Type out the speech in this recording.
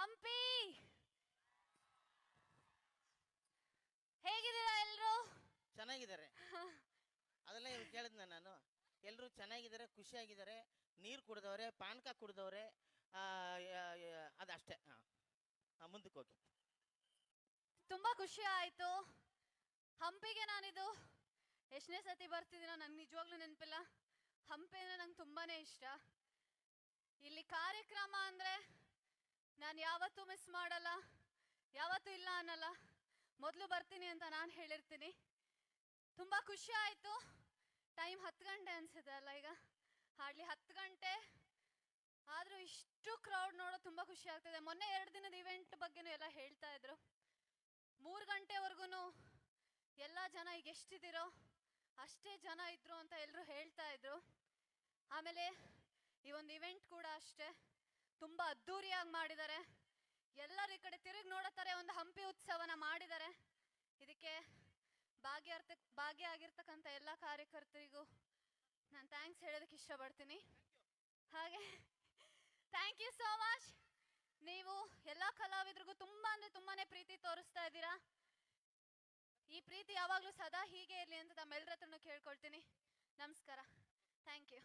ಹಂಪಿ. ಹೇಗಿದ್ದೀರಾ ಎಲ್ರು? ಚೆನ್ನಾಗಿದ್ದಾರೆ. ಅದೆಲ್ಲ ಇವ್ರು ಕೇಳಿದ್ನ ನಾನು. ಎಲ್ಲರೂ ಚೆನ್ನಾಗಿದ್ದಾರೆ ಖುಷಿಯಾಗಿದ್ದಾರೆ. ನೀರು ಕುಡ್ದವ್ರೆ ಪಾನಕ ಕುಡ್ದವ್ರೆ. ಆ, ಯ- ಯ- ಅದಷ್ಟೇ. ಹಾಂ ಮುಂದಕ್ಕೆ ಹೋಗಿ. ತುಂಬಾ ಖುಷಿ ಆಯ್ತು. ಹಂಪಿಗೆ ನಾನಿದು. ಎಷ್ಟನೇ ಸತಿ ಬರ್ತಿದ್ದೀನ ನಂಗೆ ನಿಜವಾಗ್ಲೂ ನೆನಪಿಲ್ಲ. ಹಂಪಿ ಅಂದ್ರೆ ನಂಗೆ ತುಂಬಾನೇ ಇಷ್ಟ. ಇಲ್ಲಿ ಕಾರ್ಯಕ್ರಮ ಅಂದ್ರೆ ನಾನು ಯಾವತ್ತೂ ಮಿಸ್ ಮಾಡಲ್ಲ, ಯಾವತ್ತೂ ಇಲ್ಲ ಅನ್ನಲ್ಲ. ಮೊದಲು ಬರ್ತೀನಿ ಅಂತ ನಾನು ಹೇಳಿರ್ತೀನಿ. ತುಂಬ ಖುಷಿ ಆಯಿತು. ಟೈಮ್ ಹತ್ತು ಗಂಟೆ ಅನ್ಸುತ್ತೆ ಅಲ್ಲ ಈಗ. ಹಾರ್ಡ್ಲಿ ಹತ್ತು ಗಂಟೆ. ಆದರೂ ಇಷ್ಟು ಕ್ರೌಡ್ ನೋಡೋ ತುಂಬ ಖುಷಿ ಆಗ್ತದೆ. ಮೊನ್ನೆ ಎರಡು ದಿನದ ಇವೆಂಟ್ ಬಗ್ಗೆನೂ ಎಲ್ಲ ಹೇಳ್ತಾ ಇದ್ರು. ಮೂರು ಗಂಟೆವರೆಗೂ ಎಲ್ಲ ಜನ ಈಗ ಎಷ್ಟಿದ್ದೀರೋ ಅಷ್ಟೇ ಜನ ಇದ್ರು ಅಂತ ಎಲ್ಲರೂ ಹೇಳ್ತಾ ಇದ್ರು. ಆಮೇಲೆ ಈ ಒಂದು ಇವೆಂಟ್ ಕೂಡ ಅಷ್ಟೇ. ತುಂಬ ಅದ್ದೂರಿಯಾಗಿ ಮಾಡಿದ್ದಾರೆ. ಎಲ್ಲರ ಈ ಕಡೆ ತಿರುಗಿ ನೋಡೋ ಥರ ಒಂದು ಹಂಪಿ ಉತ್ಸವನ ಮಾಡಿದ್ದಾರೆ. ಇದಕ್ಕೆ ಭಾಗ್ಯಾರ್ಥ ಭಾಗಿಯಾಗಿರ್ತಕ್ಕಂಥ ಎಲ್ಲ ಕಾರ್ಯಕರ್ತರಿಗೂ ನಾನು ಥ್ಯಾಂಕ್ಸ್ ಹೇಳೋದಕ್ಕೆ ಇಷ್ಟಪಡ್ತೀನಿ. ಹಾಗೆ ಥ್ಯಾಂಕ್ ಯು ಸೋ ಮಚ್ ನೀವು ಎಲ್ಲ ಕಲಾವಿದರಿಗೂ ತುಂಬ ಅಂದರೆ ತುಂಬಾನೇ ಪ್ರೀತಿ ತೋರಿಸ್ತಾ ಇದ್ದೀರಾ. ಈ ಪ್ರೀತಿ ಯಾವಾಗಲೂ ಸದಾ ಹೀಗೆ ಇರಲಿ ಅಂತ ತಮ್ಮೆಲ್ಲರ ಹತ್ರನೂ ಕೇಳ್ಕೊಳ್ತೀನಿ. ನಮಸ್ಕಾರ. Thank you